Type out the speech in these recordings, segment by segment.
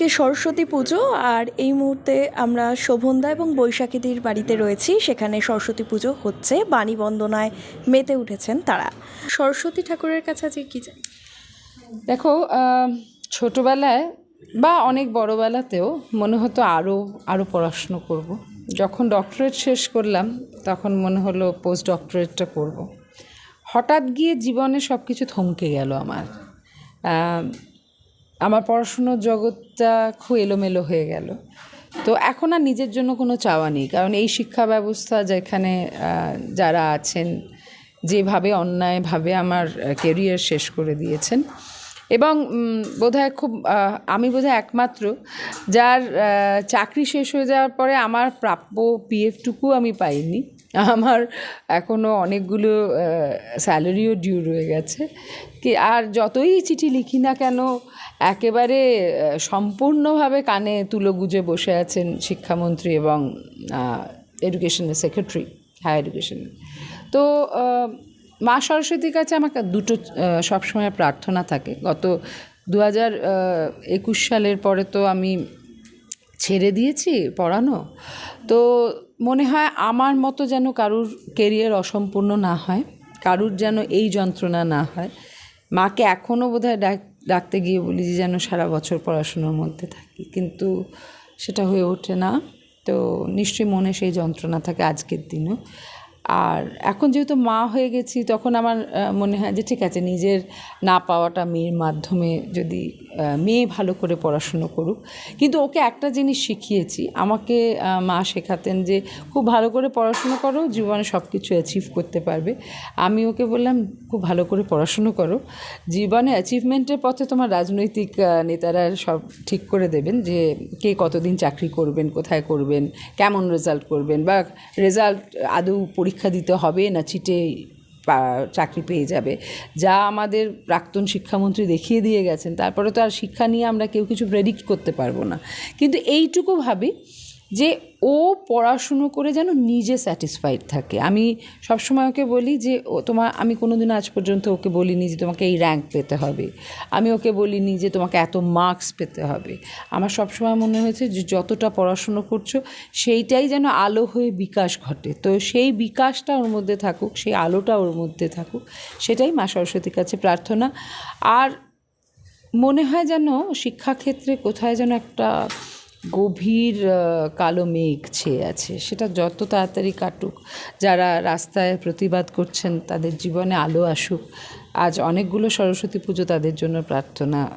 আজকে সরস্বতী পুজো, আর এই মুহূর্তে আমরা শোভনদা এবং বৈশাখীদির বাড়িতে রয়েছি। সেখানে সরস্বতী পুজো হচ্ছে। বাণী বন্দনায় মেতে উঠেছেন তারা। সরস্বতী ঠাকুরের কাছে আজকে কী চাই? দেখো ছোটোবেলায় বা অনেক বড়বেলাতেও মনে হতো আরও আরও পড়াশুনো করব। যখন ডক্টরেট শেষ করলাম, তখন মনে হলো পোস্ট ডক্টরেটটা করব। হঠাৎ গিয়ে জীবনে সব কিছু থমকে গেল আমার। আমার পড়াশুনোর জগৎটা খুব এলোমেলো হয়ে গেল। তো এখন আর নিজের জন্য কোনো চাওয়া নেই। কারণ এই শিক্ষা ব্যবস্থা যেখানে যারা আছেন, যেভাবে অন্যায়ভাবে আমার কেরিয়ার শেষ করে দিয়েছেন। এবং বোধহয় খুব আমি বোধহয় একমাত্র যার চাকরি শেষ হয়ে যাওয়ার পরে আমার প্রাপ্য পিএফটুকু আমি পাইনি। আমার এখনও অনেকগুলো স্যালারিও ডিউ রয়ে গেছে। কি, আর যতই চিঠি লিখি না কেন, একেবারে সম্পূর্ণভাবে কানে তুলো গুজে বসে আছেন শিক্ষামন্ত্রী এবং এডুকেশনের সেক্রেটারি হায়ার এডুকেশনের তো মা সরস্বতীর কাছে আমার দুটো সবসময় প্রার্থনা থাকে। গত দু হাজার একুশ সালের পরে তো আমি ছেড়ে দিয়েছি পড়ানো। তো মনে হয় আমার মতো যেন কারুর কেরিয়ার অসম্পূর্ণ না হয়, কারুর যেন এই যন্ত্রণা না হয়। মাকে এখনও বোধহয় ডাক, ডাকতে গিয়ে বলি যে যেন সারা বছর পড়াশুনোর মধ্যে থাকি, কিন্তু সেটা হয়ে ওঠে না। তো নিশ্চয়ই মনে সেই যন্ত্রণা থাকে আজকের দিনও। আর এখন যেহেতু মা হয়ে গেছি, তখন আমার মনে হয় যে ঠিক আছে, নিজের না পাওয়াটা মেয়ের মাধ্যমে যদি মেয়ে ভালো করে পড়াশুনো করুক। কিন্তু ওকে একটা জিনিস শিখিয়েছি, আমাকে মা শেখাতেন যে খুব ভালো করে পড়াশুনো করো, জীবনে সব কিছু অ্যাচিভ করতে পারবে। আমি ওকে বললাম, খুব ভালো করে পড়াশুনো করো। জীবনে অ্যাচিভমেন্টের পথে তোমার রাজনৈতিক নেতারা সব ঠিক করে দেবেন যে কে কতদিন চাকরি করবেন, কোথায় করবেন, কেমন রেজাল্ট করবেন বা রেজাল্ট আদৌ পরীক্ষা দিতে হবে, না চিটে চাকরি পেয়ে যাবে। যা আমাদের প্রাক্তন শিক্ষামন্ত্রী দেখিয়ে দিয়ে গেছেন, তারপরে তো আর শিক্ষা নিয়ে আমরা কেউ কিছু প্রেডিক্ট করতে পারব না। কিন্তু এইটুকু ভাবি যে ও পড়াশুনো করে যেন নিজে স্যাটিসফাইড থাকে। আমি সবসময় ওকে বলি যে, ও তোমার আমি কোনোদিন আজ পর্যন্ত ওকে বলিনি যে তোমাকে এই র্যাঙ্ক পেতে হবে। আমি ওকে বলিনি যে তোমাকে এত মার্কস পেতে হবে। আমার সবসময় মনে হয়েছে যে, যতটা পড়াশুনো করছ, সেইটাই যেন আলো হয়ে বিকাশ ঘটে। তো সেই বিকাশটা ওর মধ্যে থাকুক, সেই আলোটা ওর মধ্যে থাকুক, সেটাই মা সরস্বতীর কাছে প্রার্থনা। আর মনে হয় যেন শিক্ষাক্ষেত্রে কোথায় যেন একটা গভীর কালো মেঘ ছেয়ে আছে। সেটা যত তাড়াতাড়ি কাটুক, যারা রাস্তায় প্রতিবাদ করছেন, তাদের জীবনে আলো আসুক। আজ অনেকগুলো সরস্বতী পুজো তাদের জন্য প্রার্থনা।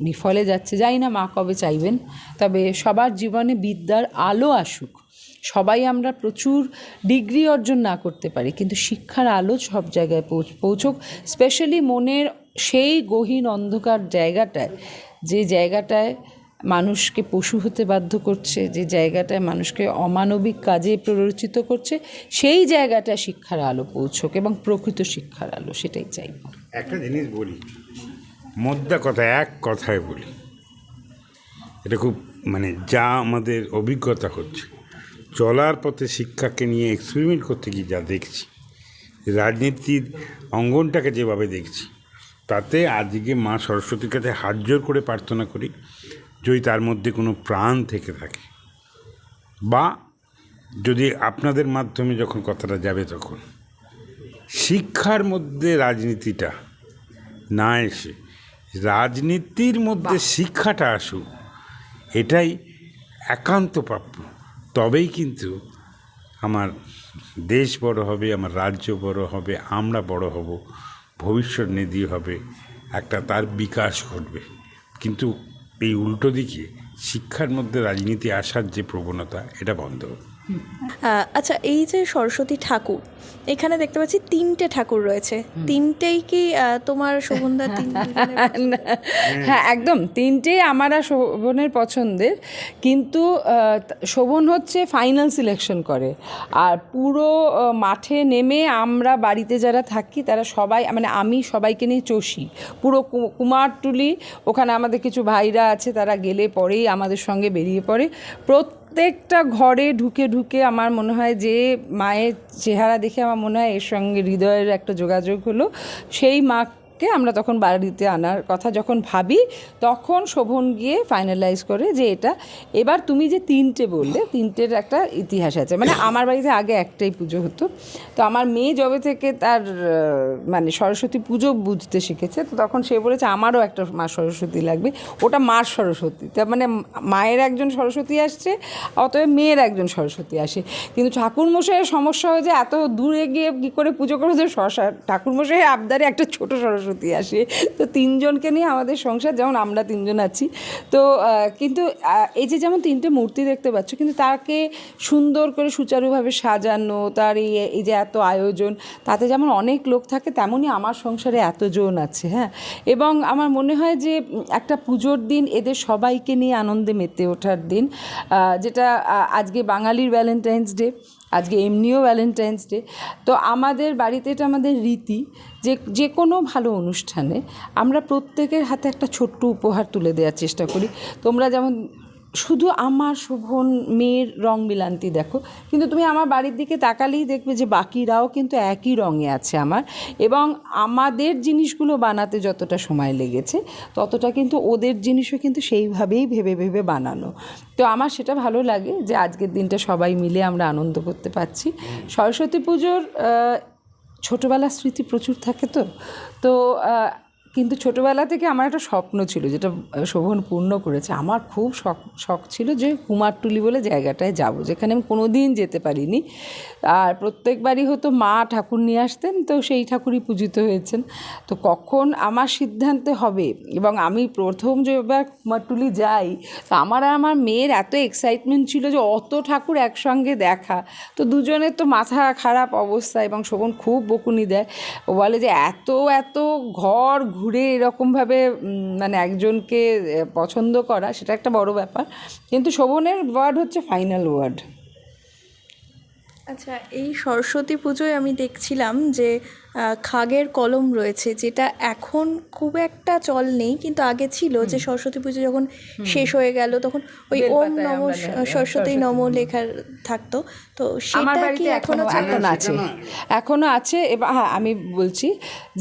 বিফলে যাচ্ছে, জানি না মা কবে চাইবেন, তবে সবার জীবনে বিদ্যার আলো আসুক। সবাই আমরা প্রচুর ডিগ্রি অর্জন না করতে পারি, কিন্তু শিক্ষার আলো সব জায়গায় পৌঁছ- পৌঁছুক। স্পেশালি মনের সেই গহীন অন্ধকার জায়গাটায়, যে জায়গাটায় মানুষকে পশু হতে বাধ্য করছে, যে জায়গাটায় মানুষকে অমানবিক কাজে প্ররোচিত করছে, সেই জায়গাটায় শিক্ষার আলো পৌঁছক এবং প্রকৃত শিক্ষার আলো, সেটাই চাইব। একটা জিনিস বলি, মোদ্দা কথা এক কথায় বলি। এটা খুব মানে যা আমাদের অভিজ্ঞতা হচ্ছে। চলার পথে শিক্ষাকে নিয়ে এক্সপেরিমেন্ট করতে গিয়ে যা দেখছি, রাজনীতির অঙ্গনটাকে যেভাবে দেখছি, তাতে আজকে মা সরস্বতীর কাছে হাত জোর করে প্রার্থনা করি যদি তার মধ্যে কোনো প্রাণ থেকে থাকে বা যদি আপনাদের মাধ্যমে যখন কথাটা যাবে তখন শিক্ষার মধ্যে রাজনীতিটা না এসে রাজনীতির মধ্যে শিক্ষাটা আসুক এটাই একান্ত প্রাপ্য। তবেই কিন্তু আমার দেশ বড় হবে আমার রাজ্য বড় হবে আমরা বড় হব ভবিষ্যৎ নিধি হবে একটা তার বিকাশ ঘটবে। কিন্তু এই উল্টো দিকে শিক্ষার মধ্যে রাজনীতি আসার যে প্রবণতা এটা বন্ধ। আচ্ছা এই যে সরস্বতী ঠাকুর এখানে দেখতে পাচ্ছি তিনটে ঠাকুর রয়েছে। তিনটেই কি তোমার শোভনদা হ্যাঁ একদম তিনটেই আমার আর শোভনের পছন্দের। কিন্তু শোভন হচ্ছে ফাইনাল সিলেকশন করে। আর পুরো মাঠে নেমে আমরা বাড়িতে যারা থাকি তারা সবাই মানে আমি সবাইকে নিয়ে চষি। পুরো কু- কুমারটুলি ওখানে আমাদের কিছু ভাইরা আছে তারা গেলে পরেই আমাদের সঙ্গে বেরিয়ে পড়ে। প্রত্যেকটা ঘরে ঢুকে ঢুকে আমার মনে হয় যে মায়ের চেহারা দেখে আমার মনে হয় এর সঙ্গে হৃদয়ের একটা যোগাযোগ হলো। সেই মা শখকে আমরা তখন বাড়িতে আনার কথা যখন ভাবি, তখন শোভন গিয়ে ফাইনালাইজ করে যে এটা, এবার তুমি যে তিনটে বললে, তিনটের একটা ইতিহাস আছে। মানে আমার বাড়িতে আগে একটাই পুজো হতো। তো আমার মেয়ে যবে থেকে তার মানে সরস্বতী পুজো বুঝতে শিখেছে, তো তখন সে বলেছে আমারও একটা মা সরস্বতী লাগবে। ওটা মার সরস্বতী। তার মানে মায়ের একজন সরস্বতী আসছে, অতএব মেয়ের একজন সরস্বতী আসে। কিন্তু ঠাকুরমশাইয়ের সমস্যা হয়ে যে এত দূরে গিয়ে কী করে পুজো করে যে ঠাকুরমশাইয়ের আবদারে একটা ছোট সরস্বতী আসে। তো তিনজনকে নিয়ে আমাদের সংসার, যেমন আমরা তিনজন আছি। তো কিন্তু এই যে যেমন তিনটে মূর্তি দেখতে পাচ্ছ, কিন্তু তাকে সুন্দর করে সুচারুভাবে সাজানো, তার এই এই যে এত আয়োজন, তাতে যেমন অনেক লোক থাকে, তেমনই আমার সংসারে এতজন আছে হ্যাঁ? এবং আমার মনে হয় যে একটা পুজোর দিন এদের সবাইকে নিয়ে আনন্দে মেতে ওঠার দিন যেটা আজকে বাঙালির ভ্যালেন্টাইন্স ডে আজকে এমনিও ভ্যালেন্টাইন্স ডে তো আমাদের বাড়িতে এটা আমাদের রীতি যে যে কোনো ভালো অনুষ্ঠানে আমরা প্রত্যেকের হাতে একটা ছোট্ট উপহার তুলে দেওয়ার চেষ্টা করি। তোমরা যেমন শুধু আমার শোভন, মেয়ের রং মিলান্তি দেখো। কিন্তু তুমি আমার বাড়ির দিকে তাকালেই দেখবে যে বাকিরাও কিন্তু একই রঙে আছে আমার। এবং আমাদের জিনিসগুলো বানাতে যতটা সময় লেগেছে, ততটা কিন্তু ওদের জিনিসও কিন্তু সেইভাবেই ভেবে ভেবে বানানো। তো আমার সেটা ভালো লাগে যে আজকের দিনটা সবাই মিলে আমরা আনন্দ করতে পারছি। সরস্বতী পুজোর ছোটোবেলার স্মৃতি প্রচুর থাকে তো। তো কিন্তু ছোটোবেলা থেকে আমার একটা স্বপ্ন ছিল, যেটা শোভন পূর্ণ করেছে। আমার খুব শখ শখ ছিল যে কুমারটুলি বলে জায়গাটায় যাব, যেখানে আমি কোনো দিন যেতে পারিনি। আর প্রত্যেকবারই হতো মা ঠাকুর নিয়ে আসতেন, তো সেই ঠাকুরই পূজিত হয়েছেন। তো কখন আমার সিদ্ধান্তে হবে এবং আমি প্রথম যে এবার কুমারটুলি যাই, তো আমার আর আমার মেয়ের এত এক্সাইটমেন্ট ছিল যে অত ঠাকুর একসঙ্গে দেখা। তো দুজনের তো মাথা খারাপ অবস্থা এবং শোভন খুব বকুনি দেয়। ও বলে যে এত এত ঘর ঘুরে এরকমভাবে মানে একজনকে পছন্দ করা, সেটা একটা বড় ব্যাপার। কিন্তু শোভনের ওয়ার্ড হচ্ছে ফাইনাল ওয়ার্ড। আচ্ছা এই সরস্বতী পুজোয় আমি দেখছিলাম যে খাগের কলম রয়েছে যেটা এখন খুব একটা চল নেই কিন্তু আগে ছিল যে সরস্বতী পুজো যখন শেষ হয়ে গেল তখন ওই ওম নম সরস্বতী নম লেখার থাকতো। তো সেটা বাড়িতে কি এখনও এখনও আছে। এখনও আছে। এবার হ্যাঁ আমি বলছি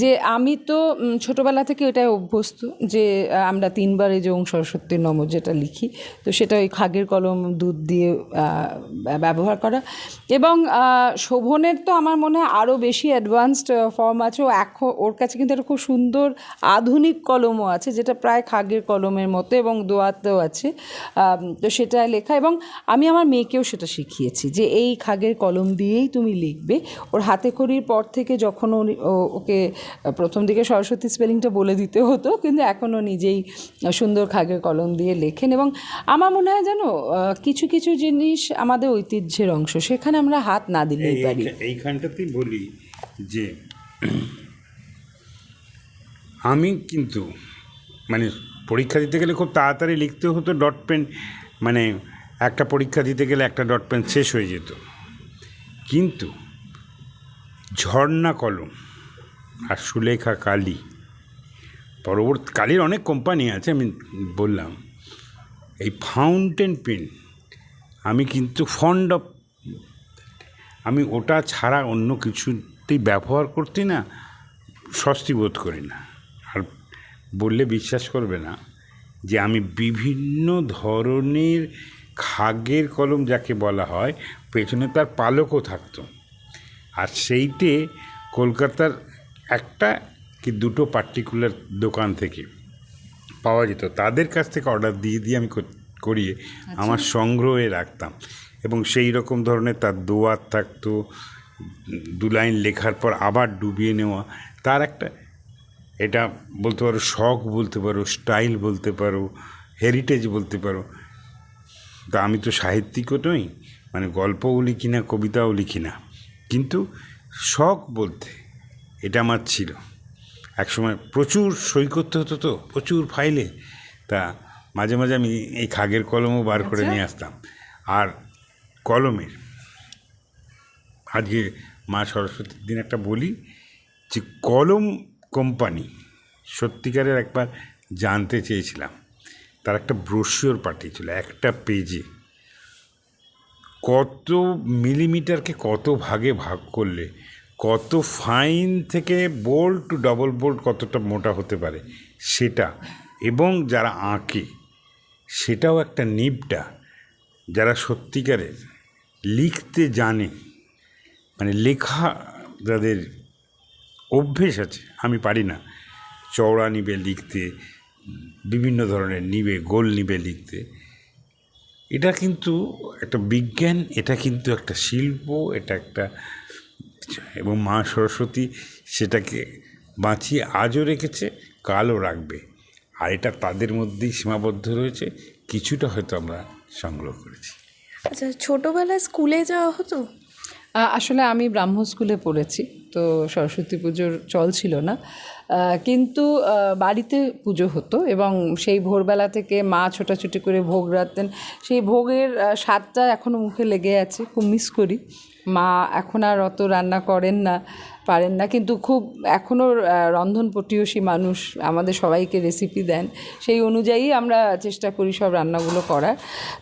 যে আমি তো ছোটবেলা থেকে এটাই অভ্যস্ত যে আমরা তিনবার এই যে ওং সরস্বতী নম যেটা লিখি তো সেটা ওই খাগের কলম দুধ দিয়ে ব্যবহার করা। এবং শোভনের তো আমার মনে হয় আরও বেশি অ্যাডভান্সড ফর্ম আছে ও এখন ওর কাছে কিন্তু একটা খুব সুন্দর আধুনিক কলমও আছে যেটা প্রায় খাগের কলমের মতো এবং দোয়াতেও আছে। তো সেটা লেখা এবং আমি আমার মেয়েকেও সেটা শিখিয়েছি যে এই খাগের কলম দিয়েই তুমি লিখবে। ওর হাতে খড়ির পর থেকে যখন ওকে প্রথম দিকে সরস্বতী স্পেলিংটা বলে দিতে হতো কিন্তু এখনও নিজেই সুন্দর খাগের কলম দিয়ে লেখেন এবং আমার মনে হয় জানো কিছু কিছু জিনিস আমাদের ঐতিহ্যের অংশ সেখানে আমরা হাত না দিলেই পারি। এইখানটাতেই বলি যে আমি কিন্তু মানে পরীক্ষা দিতে গেলে খুব তাড়াতাড়ি লিখতে হতো ডট পেন মানে একটা পরীক্ষা দিতে গেলে একটা ডট পেন শেষ হয়ে যেত। কিন্তু ঝর্ণা কলম আর সুলেখা কালি, পরবর্তী, কালির অনেক কোম্পানি আছে, আমি বললাম, এই ফাউন্টেন পেন আমি কিন্তু ফন্ড অফ আমি ওটা ছাড়া অন্য কিছুতেই ব্যবহার করতে না স্বস্তি বোধ করি না। আর বললে বিশ্বাস করবে না যে আমি বিভিন্ন ধরনের খাগের কলম যাকে বলা হয় পেছনে তার পালকও থাকতো। আর সেইটে কলকাতার একটা কি দুটো পার্টিকুলার দোকান থেকে পাওয়া যেত। তাদের কাছ থেকে অর্ডার দিয়ে দিয়ে আমি করিয়ে আমার সংগ্রহে রাখতাম। এবং সেই রকম ধরনের তার দোয়ার থাকতো দু লাইন লেখার পর আবার ডুবিয়ে নেওয়া। তার একটা এটা বলতে পারো শখ বলতে পারো স্টাইল বলতে পারো হেরিটেজ বলতে পারো। তা আমি তো সাহিত্যিকও নই মানে গল্পও লিখি না কবিতাও লিখি না। কিন্তু শখ বলতে এটা আমার ছিল। একসময় প্রচুর সই করতে হতো তো প্রচুর ফাইলে। তা মাঝে মাঝে আমি এই খাগের কলমও বার করে নিয়ে আসতাম। আর কলমের আজকে মা সরস্বতীর দিন একটা বলি যে কলম কোম্পানি, সত্যিকারের একবার জানতে চেয়েছিলাম। তার একটা ব্রোশিওর পাঠিয়েছিল, একটা পেজে কত মিলিমিটারকে কত ভাগে ভাগ করলে, কত ফাইন থেকে বোল্ট টু ডবল বোল্ট কতটা মোটা হতে পারে সেটা, এবং যারা আঁকে, সেটাও একটা নিবটা যারা সত্যিকারের, লিখতে জানে মানে লেখা যাদের অভ্যেস আছে, আমি পারি না। চওড়া নিবে লিখতে, বিভিন্ন ধরনের নিবে, গোল নিবে লিখতে। এটা কিন্তু একটা বিজ্ঞান, এটা কিন্তু একটা শিল্প, এটা একটা এবং মা সরস্বতী সেটাকে বাঁচিয়ে আজও রেখেছে, কালও রাখবে। আর এটা তাদের মধ্যেই সীমাবদ্ধ রয়েছে, কিছুটা হয়তো আমরা সংগ্রহ করেছি। আচ্ছা ছোটোবেলায় স্কুলে যাওয়া হতো? আসলে আমি ব্রাহ্ম স্কুলে পড়েছি, তো সরস্বতী পুজোর চল ছিল না। কিন্তু বাড়িতে পুজো হতো এবং সেই ভোরবেলা থেকে মা ছোটাছুটি করে ভোগ রাখতেন সেই ভোগের স্বাদটা এখনও মুখে লেগে আছে, খুব মিস করি। মা এখন আর অত রান্না করেন না। পারেন না। কিন্তু খুব এখনও রন্ধন পটীয়সী মানুষ আমাদের সবাইকে রেসিপি দেন। সেই অনুযায়ী আমরা চেষ্টা করি সব রান্নাগুলো করার।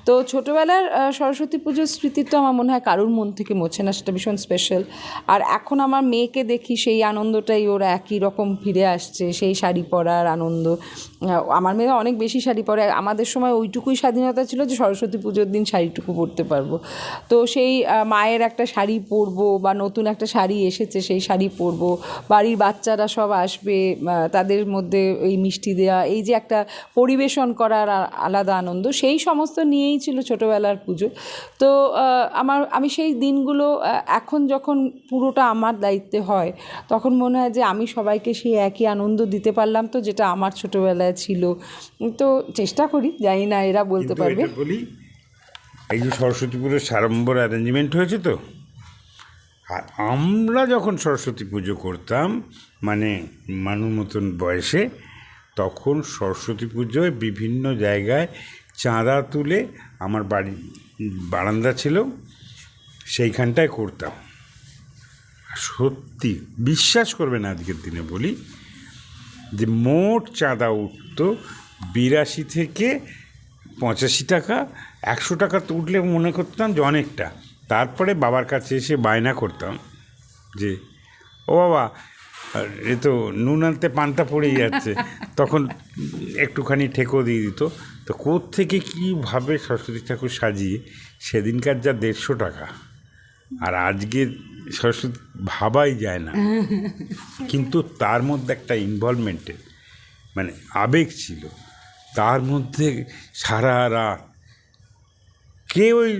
তো ছোটোবেলার সরস্বতী পুজোর স্মৃতি তো আমার মনে হয় কারুর মন থেকে মোছে না, সেটা ভীষণ স্পেশাল আর এখন আমার মেয়েকে দেখি সেই আনন্দটাই ওরা একই রকম ফিরে আসছে, সেই শাড়ি পরার আনন্দ। আমার মেয়ে অনেক বেশি শাড়ি পরে। আমাদের সময় ওইটুকুই স্বাধীনতা ছিল যে সরস্বতী পুজোর দিন শাড়িটুকু পরতে পারব। তো সেই মায়ের একটা শাড়ি পরবো বা নতুন একটা শাড়ি এসেছে, সেই শাড়ি পরবো বাড়ির বাচ্চারা সব আসবে তাদের মধ্যে এই মিষ্টি দেওয়া এই যে একটা পরিবেশন করার আলাদা আনন্দ সেই সমস্ত নিয়েই ছিল ছোটোবেলার পুজো। তো আমার আমি সেই দিনগুলো এখন যখন পুরোটা আমার দায়িত্বে হয় তখন মনে হয় যে আমি সবাইকে সেই একই আনন্দ দিতে পারলাম তো যেটা আমার ছোটোবেলায় ছিল। তো চেষ্টা করি জানি না এরা বলতে পারবে। বলি এই যে সরস্বতী পুজোর সাড়ম্বর অ্যারেঞ্জমেন্ট হয়েছে তো? আর আমরা যখন সরস্বতী পুজো করতাম মানে মানুষ মতন বয়সে, তখন সরস্বতী পুজোয় বিভিন্ন জায়গায় চাঁদা তুলে আমার বাড়ি, বারান্দা ছিল, সেইখানটায় করতাম। সত্যি, বিশ্বাস করবেন আজকের দিনে বলি, যে মোট চাঁদা উঠতো বিরাশি থেকে পঁচাশি টাকা, একশো টাকা তো উঠলে মনে করতাম যে অনেকটা। তারপরে বাবার কাছে এসে বায়না করতাম যে, ও বাবা, এ তো নুন আনতে পান্তা পড়েই যাচ্ছে। তখন একটুখানি ঠেকো দিয়ে দিত। তো থেকে কীভাবে সরস্বতী ঠাকুর সাজিয়ে সেদিনকার যা দেড়শো টাকা, আর আজকে সরস্বতী ভাবাই যায় না। কিন্তু তার মধ্যে একটা ইনভলভমেন্টের মানে আবেগ ছিল। তার মধ্যে সারা রাত কে ওই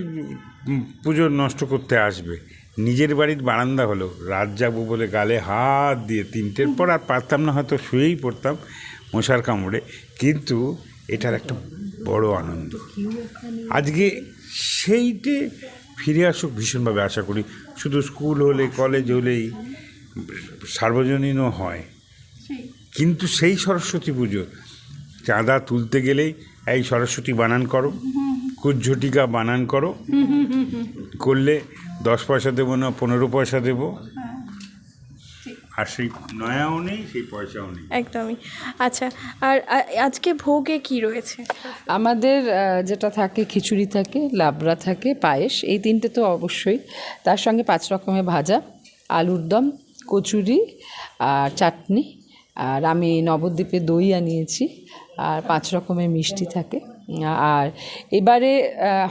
পুজো নষ্ট করতে আসবে? নিজের বাড়ির বারান্দা হলো। রাত যাব বলে গালে হাত দিয়ে তিনটের পর আর পারতাম না, হয়তো শুয়েই পড়তাম মশার কামড়ে। কিন্তু এটার একটা বড় আনন্দ। আজকে সেইটে ফিরে আসুক ভীষণভাবে আশা করি। শুধু স্কুল হলে, কলেজ হলেই সার্বজনীনও হয়। কিন্তু সেই সরস্বতী পুজো, চাঁদা তুলতে গেলেই এই সরস্বতী বানান করো। কুজ্ঝটিকা বানান করো। করলে দশ পয়সা দেবো না পনেরো পয়সা দেবো। আর সেই নয়াও নেই সেই পয়সাও নেই। একদমই। আচ্ছা আর আজকে ভোগে কি রয়েছে? আমাদের যেটা থাকে খিচুড়ি থাকে লাবড়া থাকে পায়েস এই তিনটে তো অবশ্যই। তার সঙ্গে পাঁচ রকমের ভাজা আলুর দম কচুরি আর চাটনি। আর আমি নবদ্বীপে দই আনিয়েছি আর পাঁচ রকমের মিষ্টি থাকে। আর এবারে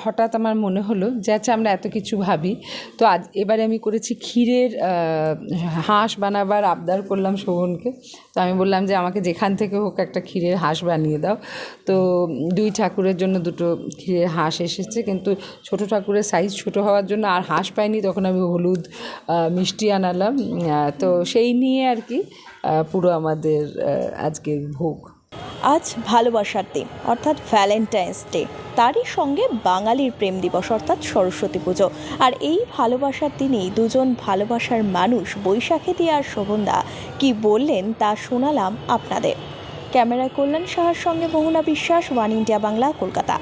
হঠাৎ আমার মনে হলো যে আচ্ছা আমরা এত কিছু ভাবি। তো আজ এবারে আমি করেছি ক্ষীরের হাঁস বানাবার আবদার করলাম শোভনকে। তো আমি বললাম যে আমাকে যেখান থেকে হোক একটা ক্ষীরের হাঁস বানিয়ে দাও। তো দুই ঠাকুরের জন্য দুটো ক্ষীরের হাঁস এসেছে, কিন্তু ছোট ঠাকুরের সাইজ ছোট হওয়ার জন্য আর হাঁস পাইনি। তখন আমি হলুদ মিষ্টি আনালাম। তো সেই নিয়ে আর কি পুরো আমাদের আজকে ভোগ। আজ ভালোবাসার দিন, অর্থাৎ ভ্যালেন্টাইন্স ডে তারই সঙ্গে বাঙালির প্রেম দিবস, অর্থাৎ সরস্বতী পুজো। আর এই ভালোবাসার দিনেই দুজন ভালোবাসার মানুষ বৈশাখী দিয়ে আর শোভনদা কী বললেন তা শোনালাম আপনাদের। ক্যামেরায় কল্যাণ সাহার সঙ্গে মোহনা বিশ্বাস ওয়ান ইন্ডিয়া বাংলা, কলকাতা।